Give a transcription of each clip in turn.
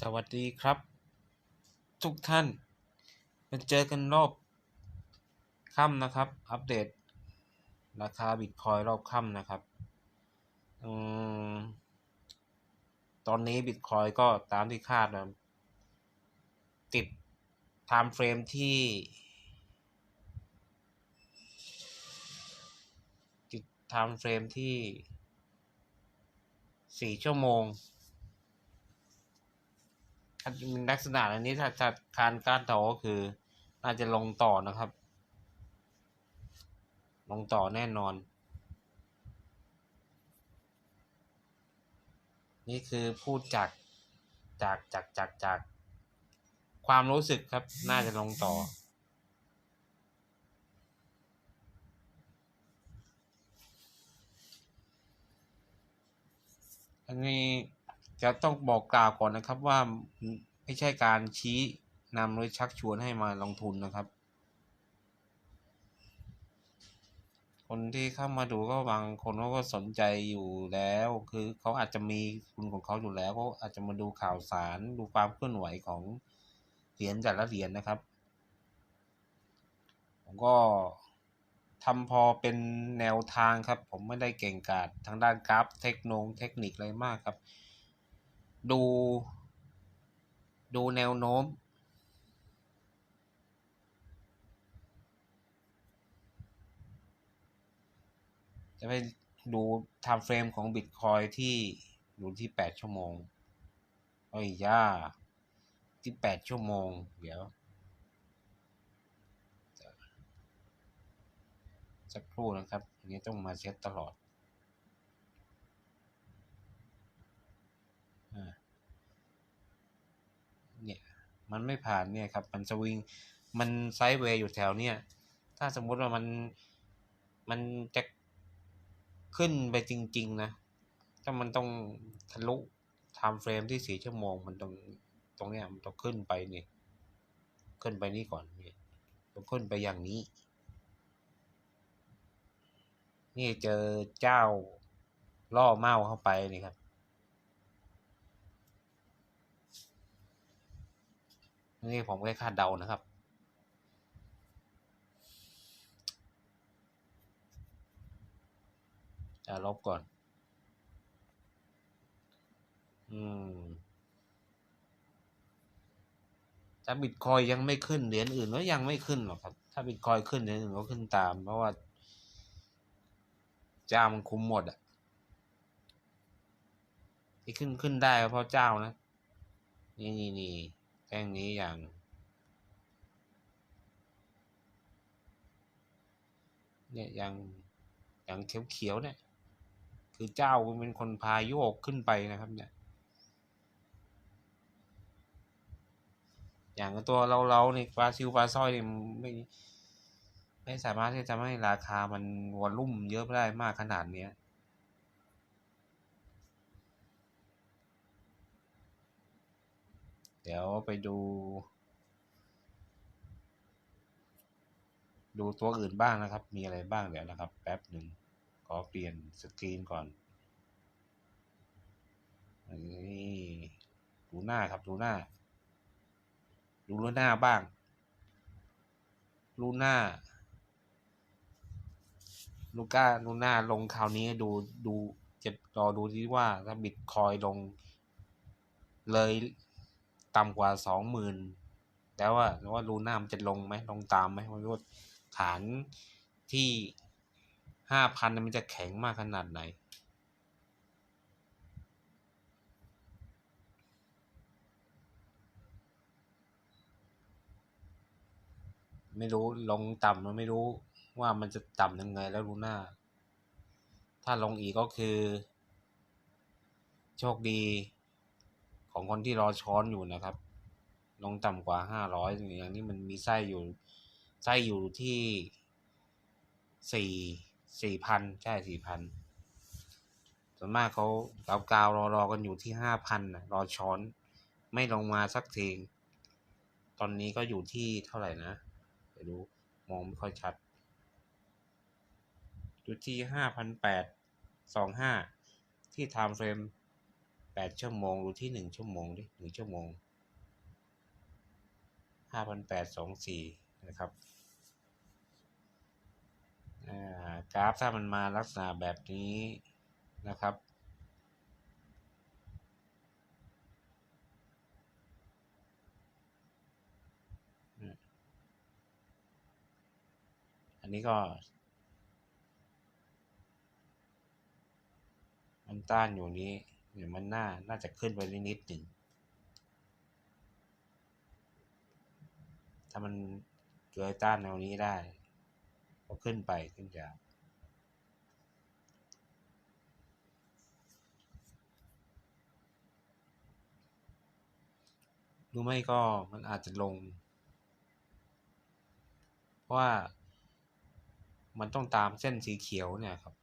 สวัสดีครับ ทุกท่าน มาเจอกันรอบค่ำนะครับ อัปเดต ราคาบิตคอยรอบค่ำนะครับอตอนนี้บิตคอยก็ตามที่คาดนะติดไทม์เฟรมที่ ติดไทม์เฟรมที่สี่ชั่วโมง ถ้ามีลักษณะอันนี้ถ้าจะการการต่อก็คือ น่าจะลงต่อนะครับ ลงต่อแน่นอน นี่คือพูดจากจากจากจากจากความรู้สึกครับ น่าจะลงต่ออันนี้ จะต้องบอกกล่าวก่อนนะครับว่าไม่ใช่การชี้นำหรือชักชวนให้มาลงทุนนะครับ คนที่เข้ามาดูก็บางคนเขาก็สนใจอยู่แล้ว คือเขาอาจจะมีทุนของเขาอยู่แล้วเขาอาจจะมาดูข่าวสารดูความเคลื่อนไหวของเหรียญแต่ละเหรียญนะครับ ผมก็ทำพอเป็นแนวทางครับ ผมไม่ได้เก่งกาจทางด้านกราฟเทคโนเทคนิคอะไรมากครับ ดู ดูแนวโน้มจะไปดูไทม์เฟรมของบิตคอยที่อยู่ที่แปดชั่วโมงโอ้ยย่าที่แปดชั่วโมง เดี๋ยว สักครู่นะครับอันนี้ต้องมาเช็ดตลอดอเนี่ย มันไม่ผ่านเนี่ยครับมันสวิงมันไซด์เวย์อยู่แถวเนี่ยถ้าสมมุติว่ามันมันจะขึ้นไปจริง ๆ นะ ถ้ามันต้องทะลุไทม์เฟรมที่สี่ชั่วโมงมันต้องตรงเนี้ยมันต้องขึ้นไปนี่ ขึ้นไปนี่ก่อนนี่ต้องขึ้นไปอย่างนี้ นี่เจอเจ้าล่อเมาเข้าไปนี่ครับ นี่ผมแค่คาดเดานะครับ จะลบก่อน อืมถ้าบิตคอยยังไม่ขึ้นเหรียญอื่นก็ยังไม่ขึ้นหรอกครับ ถ้าบิตคอยขึ้นเหรียญอื่นก็ขึ้นตาม เพราะว่าเจ้ามันคุ้มหมดอะที่ขึ้นขึ้นได้เพราะเจ้านะ นี่นี่นี่ แท่งนี้อย่าง เนี่ยอย่างอย่างเขียวเขียวเนี่ย คือเจ้าเป็นคนพาโยกขึ้นไปนะครับ เนี่ย อย่างตัวเราเราเนี่ยปลาซิวปลาสร้อยเนี่ยไม่ไม่สามารถที่จะทำให้ราคามันวอลลุ่มเยอะได้มากขนาดเนี้ย เดี๋ยวไปดู ดูตัวอื่นบ้างนะครับ มีอะไรบ้างเดี๋ยวนะครับ แป๊บหนึ่งขอเปลี่ยนสกรีนก่อนนี่ดูหน้าครับดูหน้า ดูลูหน้าบ้างลูหน้าลูก้าลูน่าลงคราวนี้ดูดูจะรอดูที่ว่าถ้าบิตคอยลง เลย ต่ำกว่าสองหมื่นแล้วว่าว่าลูน่ามันจะลงไหมลงตามไหมไม่รู้ฐานที่ห้าพันมันจะแข็งมากขนาดไหนไม่รู้ลงต่ำมันไม่รู้ว่ามันจะต่ำยังไงแล้วลูน่าถ้าลงอีกก็คือ โชคดี ของคนที่รอช้อนอยู่นะครับ ลงต่ำกว่าห้าร้อยอย่างนี้มันมีไส้อยู่ไส้อยู่ที่สี่สี่พันใช่สี่พันส่วนมากเขาเกาวกาวรอรอกันอยู่ที่ห้าพันรอช้อน ไม่ลงมาสักทีตอนนี้ก็อยู่ที่เท่าไหร่นะไปดูมองไม่ค่อยชัด อยู่ที่ห้าพันแปดสองห้าที่ไทม์เฟรม แปดชั่วโมงดูที่หนึ่งชั่วโมงดิหนึ่งชั่วโมงห้าพันแปดสองสี่นะครับกราฟถ้ามันมาลักษณะแบบนี้นะครับ อันนี้ก็มันต้านอยู่นี้ เดี๋ยวมันน่าน่าจะขึ้นไปนิดหนึ่งถ้ามันเกยต้านแนวนี้ได้ ก็ขึ้นไปขึ้นยาวหรือไม่ก็มันอาจจะลง เพราะว่ามันต้องตามเส้นสีเขียวเนี่ยครับ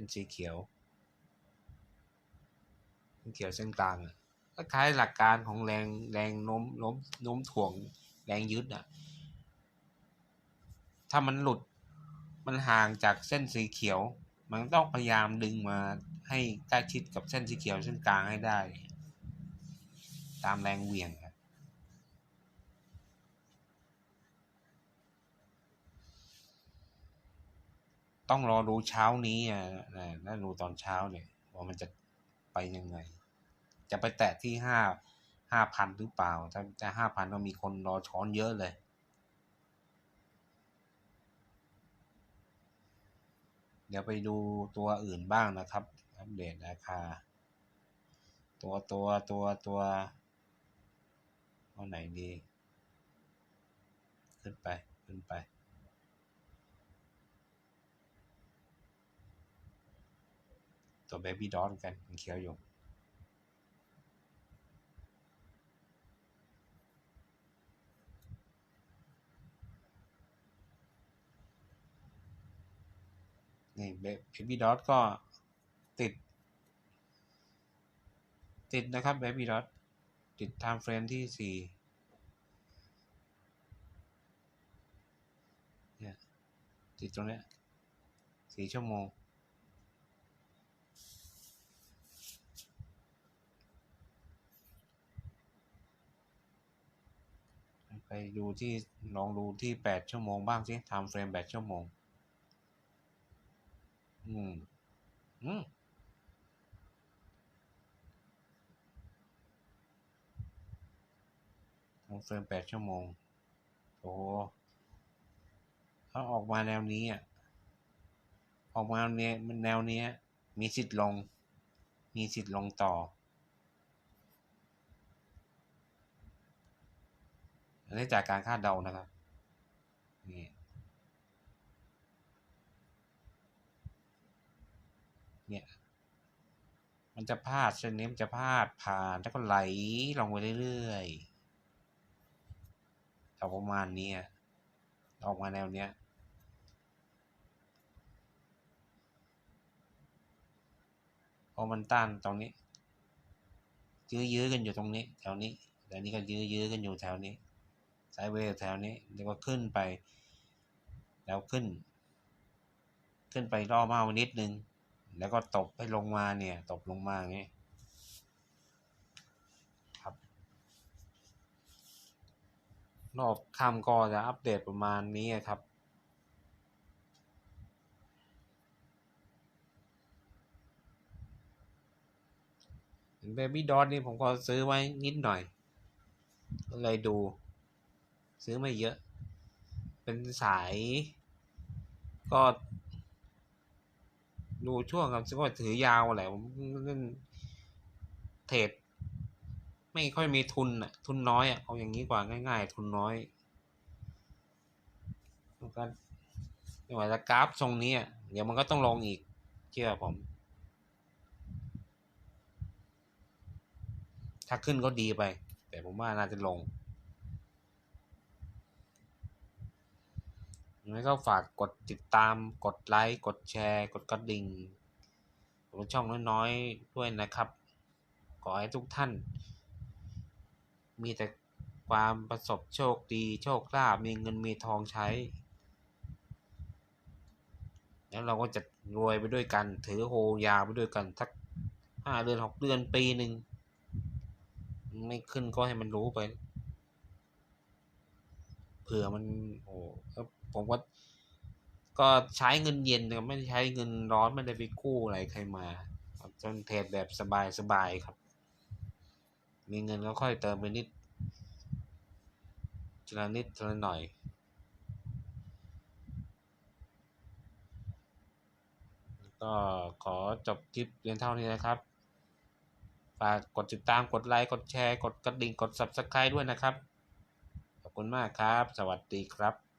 เส้นสีเขียวเส้นเขียวเส้นกลางอะก็คล้ายหลักการของแรงแรงโน้มโน้มโน้มถ่วงแรงยึดอะถ้ามันหลุดมันห่างจากเส้นสีเขียว มันต้องพยายามดึงมาให้ใกล้ชิดกับเส้นสีเขียวเส้นกลางให้ได้ ตามแรงเหวี่ยงครับ ต้องรอดูเช้านี้อะนะดูตอนเช้าเนี่ยว่ามันจะไปยังไง จะไปแตะที่ห้าห้าพันหรือเปล่า ถ้าจะห้าพันก็มีคนรอช้อนเยอะเลย เดี๋ยวไปดูตัวอื่นบ้างนะครับ อัปเดตราคา ตัวตัวตัวตัวเอาไหนดี ขึ้นไป ขึ้นไป ตัวเบบี้ดอนกันมันเคี้ยวอยู่นี่เบบี้ดอทก็ติด ติดนะครับเบบี้ดอทติดไทม์เฟรมที่สี่เนี่ยติดตรงเนี้ยสี่ชั่วโมง ไปดูที่ลองดูที่แปดชั่วโมงบ้างสิทม์เฟรมแปดชั่วโมง อืม อืมทม์เฟรมแปดชั่วโมง โอ้ถ้าออกมาแนวนี้อะ ออกมาแนวนี้มันแนวเนี้ย มีสิทธิ์ลง มีสิทธิ์ลงต่อ อันนี้จากการคาดเดานะครับนี่เนี่ย มันจะพาดเส้นนี้มันจะพาดผ่านแล้วก็ไหลลงไปเรื่อยๆเอาประมาณนี้อออกมาแนวเนี้ยพอมันต้านตรงนี้ ยื้อๆกันอยู่ตรงนี้ แถวนี้แถวนี้ก็ยื้อๆกันอยู่แถวนี้ ไซเวย์แถวนี้แล้วก็ขึ้นไป แล้วขึ้น ขึ้นไปรอบมานิดนึง แล้วก็ตบให้ลงมาเนี่ย ตบลงมาอย่างนี้ครับ รอบค่ำก็จะอัปเดตประมาณนี้ครับเบบี้ดอทนี่ผมก็ซื้อไว้นิดหน่อย ก็เลยดู ซื้อไม่เยอะ เป็นสาย ก็ดูช่วงครับซึ่งว่าถือยาวแหละผมเล่นเทรดไม่ค่อยมีทุนอะ ทุนน้อยอะเอาอย่างนี้กว่าง่ายๆ ทุนน้อยมันก็ไม่ว่าจะกราฟทรงนี้อะเดี๋ยวมันก็ต้องลงอีก เชื่อผม ถ้าขึ้นก็ดีไป แต่ผมว่าน่าจะลง ยังไงก็ฝากกดติดตาม กดไลค์ กดแชร์ กดกระดิ่งของช่องน้อยๆด้วยนะครับ ขอให้ทุกท่าน มีแต่ความประสบโชคดี โชคลาภ มีเงินมีทองใช้ แล้วเราก็จะรวยไปด้วยกัน ถือโฮยาวไปด้วยกันสักห้าเดือนหกเดือนปีหนึ่ง ไม่ขึ้นก็ให้มันรู้ไป เผื่อมัน โอ้ ผมว่าก็ใช้เงินเย็นไม่ใช้เงินร้อนไม่ได้ไปกู้อะไรใครมาจนเทรดแบบสบายสบายครับ มีเงินก็ค่อยเติมไปนิดทีละนิดทีละหน่อยก็ขอจบคลิปเพียงเท่านี้นะครับ ฝากกดติดตาม กดไลค์ กดแชร์ กดกระดิ่ง กด Subscribe ด้วยนะครับ ขอบคุณมากครับ สวัสดีครับ